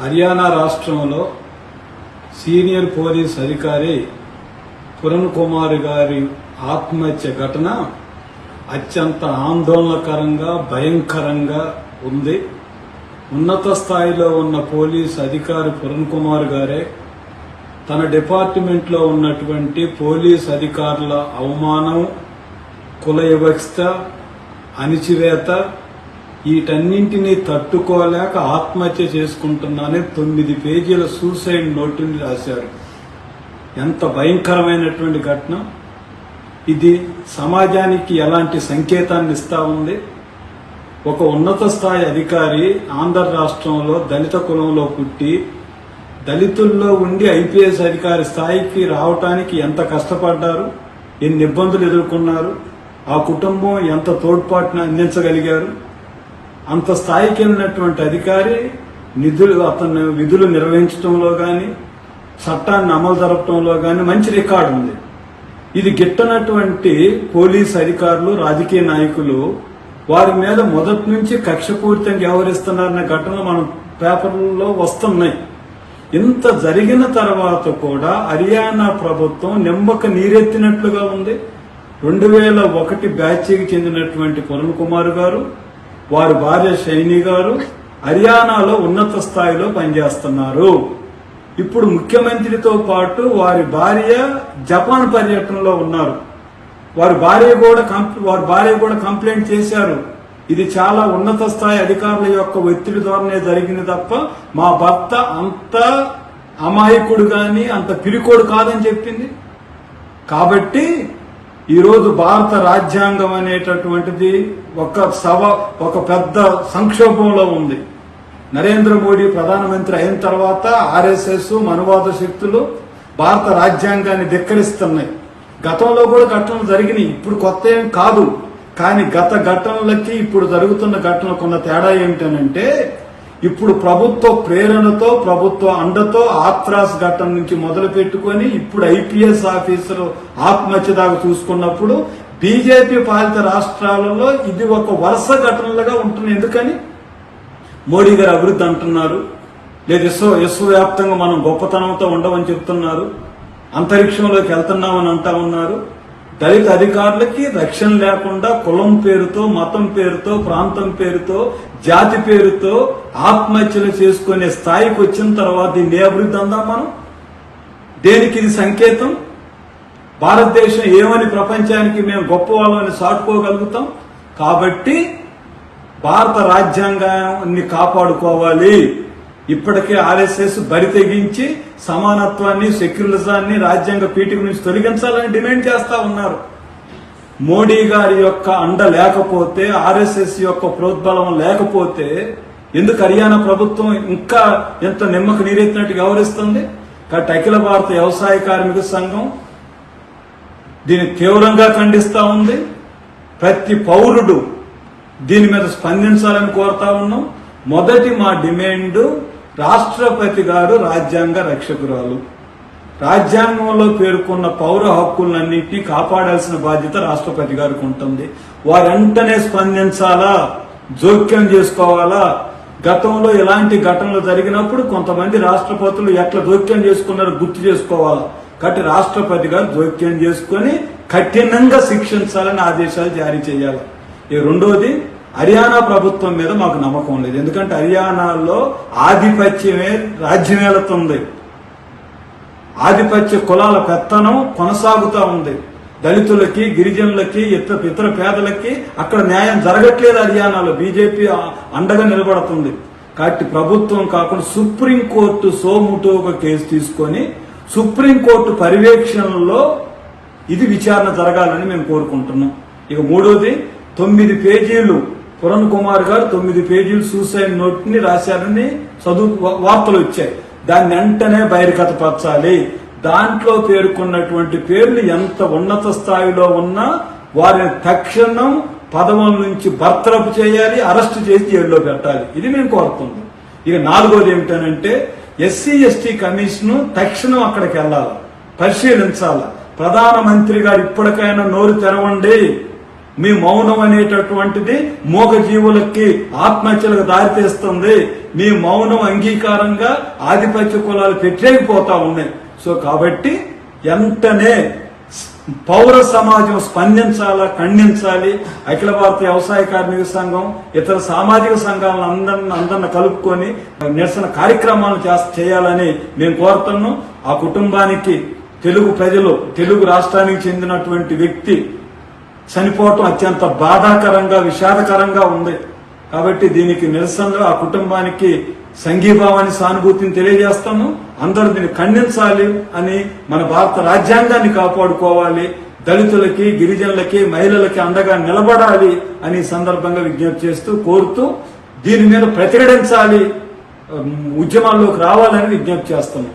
హర్యానా రాష్ట్రంలో senior police అధికారి పురణ్ కుమార్ గారి ఆత్మహత్య ఘటన అత్యంత ఆందోళనకరంగా భయంకరంగా ఉంది. ఉన్నత స్థాయిలో ఉన్న పోలీస్ అధికారి పురణ్ కుమార్ గారే తన డిపార్ట్మెంట్లో ఉన్నటువంటి పోలీస్ అధికారుల అవమానం కుల వివక్ష అణిచివేత వీటన్నింటినీ తట్టుకోలేక ఆత్మహత్య చేసుకుంటున్నానని తొమ్మిది పేజీల సూసైడ్ నోటుని రాశారు. ఎంత భయంకరమైనటువంటి ఘటన. ఇది సమాజానికి ఎలాంటి సంకేతాన్ని ఇస్తా ఉంది? ఒక ఉన్నత స్థాయి అధికారి ఆంధ్ర రాష్ట్రంలో దళిత కులంలో పుట్టి దళితుల్లో ఉండి ఐపీఎస్ అధికారి స్థాయికి రావటానికి ఎంత కష్టపడ్డారు? ఎన్ని ఇబ్బందులు ఎదుర్కొన్నారు? ఆ కుటుంబం ఎంత తోడ్పాటును అందించగలిగారు? అంత స్థాయికి వెళ్ళినటువంటి అధికారి నిధులు అతను విధులు నిర్వహించడంలో కానీ చట్టాన్ని అమలు జరపడంలో కానీ మంచి రికార్డు ఉంది. ఇది గిట్టనటువంటి పోలీస్ అధికారులు రాజకీయ నాయకులు వారి మీద మొదటి నుంచి కక్షపూరితంగా వ్యవహరిస్తున్నారనే ఘటనలు మనం పేపర్లలో వస్తున్నాయి. ఇంత జరిగిన తర్వాత కూడా హర్యానా ప్రభుత్వం నిమ్మక నీరెత్తినట్లుగా ఉంది. రెండు వేల ఒకటి బ్యాచ్కి చెందినటువంటి పరుణ్ కుమార్ గారు వారి భార్య షైని గారు హర్యానాలో ఉన్నత స్థాయిలో పనిచేస్తున్నారు. ఇప్పుడు ముఖ్యమంత్రితో పాటు వారి భార్య జపాన్ పర్యటనలో ఉన్నారు. వారి భార్య కూడా కంప్- వారి భార్య కూడా కంప్లైంట్ చేశారు. ఇది చాలా ఉన్నత స్థాయి అధికారుల యొక్క ఒత్తిడి ద్వారానే జరిగింది తప్ప మా భర్త అంత అమాయకుడు కానీ అంత పిరికోడు కాదని చెప్పింది. కాబట్టి ఈరోజు భారత రాజ్యాంగం అనేటటువంటిది ఒక సవ ఒక పెద్ద సంక్షోభంలో ఉంది. నరేంద్ర మోడీ ప్రధానమంత్రి అయిన తర్వాత ఆర్ఎస్ఎస్ మనువాద శక్తులు భారత రాజ్యాంగాన్ని ధిక్కరిస్తున్నాయి. గతంలో కూడా ఘటనలు జరిగినాయి. ఇప్పుడు కొత్త ఏం కాదు. కానీ గత ఘటనలకి ఇప్పుడు జరుగుతున్న ఘటనలకు ఉన్న తేడా ఏమిటనంటే ఇప్పుడు ప్రభుత్వ ప్రేరణతో ప్రభుత్వ అండతో ఆత్రాస్ ఘటన నుంచి మొదలు పెట్టుకొని ఇప్పుడు ఐపీఎస్ ఆఫీసర్ ఆత్మహత్య దాకా చూసుకున్నప్పుడు బీజేపీ పాలిత రాష్ట్రాలలో ఇది ఒక వరుస ఘటనలుగా ఉంటుంది ఎందుకని? మోడీ గారు అభివృద్ధి అంటున్నారు. లేదు విశ్వ విశ్వవ్యాప్తంగా మనం గొప్పతనంతో ఉండమని చెప్తున్నారు. అంతరిక్షంలోకి వెళ్తున్నామని అంటా ఉన్నారు. దళిత అధికారులకి రక్షణ లేకుండా కులం పేరుతో మతం పేరుతో ప్రాంతం పేరుతో జాతి పేరుతో ఆత్మహత్యలు చేసుకునే స్థాయికి వచ్చిన తర్వాత దీన్ని ఏ అభివృద్ధి అందాం మనం? దేనికి ఇది సంకేతం? భారతదేశం ఏమని ప్రపంచానికి మేము గొప్ప వాళ్ళని సాటుకోగలుగుతాం? కాబట్టి భారత రాజ్యాంగాన్ని కాపాడుకోవాలి. ఇప్పటికే ఆర్ఎస్ఎస్ బరి తెగించి సమానత్వాన్ని సెక్యులరిజాన్ని రాజ్యాంగ పీఠిక నుంచి తొలగించాలని డిమాండ్ చేస్తా ఉన్నారు. మోడీ గారి యొక్క అండ లేకపోతే ఆర్ఎస్ఎస్ యొక్క ప్రోద్బలం లేకపోతే ఎందుకు హర్యానా ప్రభుత్వం ఇంకా ఎంత నిమ్మకు నీరెత్తినట్టు వ్యవహరిస్తుంది? కాబట్టి అఖిల భారత వ్యవసాయ కార్మిక సంఘం దీన్ని తీవ్రంగా ఖండిస్తా ఉంది. ప్రతి పౌరుడు దీని మీద స్పందించాలని కోరుతా ఉన్నాం. మొదటి మా డిమాండ్ రాష్ట్రపతి గారు రాజ్యాంగ రక్షకురాలు. రాజ్యాంగంలో పేర్కొన్న పౌర హక్కులన్నింటినీ కాపాడాల్సిన బాధ్యత రాష్ట్రపతి గారికి ఉంటుంది. వారంటనే స్పందించాలా? జోక్యం చేసుకోవాలా? గతంలో ఇలాంటి ఘటనలు జరిగినప్పుడు కొంతమంది రాష్ట్రపతులు ఎట్లా జోక్యం చేసుకున్నారో గుర్తు చేసుకోవాలా? కాబట్టి రాష్ట్రపతి గారు జోక్యం చేసుకొని కఠినంగా శిక్షించాలని ఆదేశాలు జారీ చేయాలి. ఈ రెండోది హర్యానా ప్రభుత్వం మీద మాకు నమ్మకం లేదు. ఎందుకంటే హర్యానాలో ఆధిపత్యమే రాజ్యమేలుతుంది. ఆధిపత్య కులాల పెత్తనం కొనసాగుతూ ఉంది. దళితులకి గిరిజనులకి ఇతర ఇతర పేదలకి అక్కడ న్యాయం జరగట్లేదు హర్యానాలో. బీజేపీ అండగా నిలబడుతుంది. కాబట్టి ప్రభుత్వం కాకుండా సుప్రీంకోర్టు సోముటో ఒక కేసు తీసుకొని సుప్రీంకోర్టు పర్యవేక్షణలో ఇది విచారణ జరగాలని మేము కోరుకుంటున్నాం. ఇక మూడోది తొమ్మిది పేజీలు పురణ్ కుమార్ గారు తొమ్మిది పేజీలు సూసైడ్ నోట్ని రాశారని చదువు వార్తలు వచ్చాయి. దాన్ని వెంటనే బహిర్గతపరచాలి దాంట్లో పేర్కొన్నటువంటి పేర్లు ఎంత ఉన్నత స్థాయిలో ఉన్నా వారిని తక్షణం పదవుల నుంచి బర్తరపు చేయాలి అరెస్ట్ చేసి జైల్లో పెట్టాలి. ఇది మేము కోరుతుంది ఇక నాలుగోది ఏమిటనంటే ఎస్సీ ఎస్టీ కమిషన్ తక్షణం అక్కడికి వెళ్ళాలి. పరిశీలించాలి. ప్రధానమంత్రి గారు ఇప్పటికైనా నోరు తెరవండి. మీ మౌనం అనేటటువంటిది మూగ జీవులకి ఆత్మహత్యలకు దారితీస్తుంది. మీ మౌనం అంగీకారంగా ఆధిపత్య కులాలు పెట్టేకపోతా ఉన్నాయి. సో కాబట్టి వెంటనే పౌర సమాజం స్పందించాలా ఖండించాలి. అఖిల భారత వ్యవసాయ కార్మిక సంఘం ఇతర సామాజిక సంఘాలను అందరిని అందరిని కలుపుకొని నిరసన కార్యక్రమాలు చేయాలని మేము కోరుతున్నాం. ఆ కుటుంబానికి తెలుగు ప్రజలు తెలుగు రాష్ట్రానికి చెందినటువంటి వ్యక్తి చనిపోవటం అత్యంత బాధాకరంగా విషాదకరంగా ఉంది. కాబట్టి దీనికి నిరసనగా ఆ కుటుంబానికి సంఘీభావాన్ని సానుభూతిని తెలియజేస్తాము. అందరూ దీన్ని ఖండించాలి అని మన భారత రాజ్యాంగాన్ని కాపాడుకోవాలి. దళితులకి గిరిజనులకి మహిళలకి అండగా నిలబడాలి అని సందర్భంగా విజ్ఞప్తి చేస్తూ కోరుతూ దీని మీద ప్రతిఘటించాలి ఉద్యమాల్లోకి రావాలని విజ్ఞప్తి చేస్తున్నాం.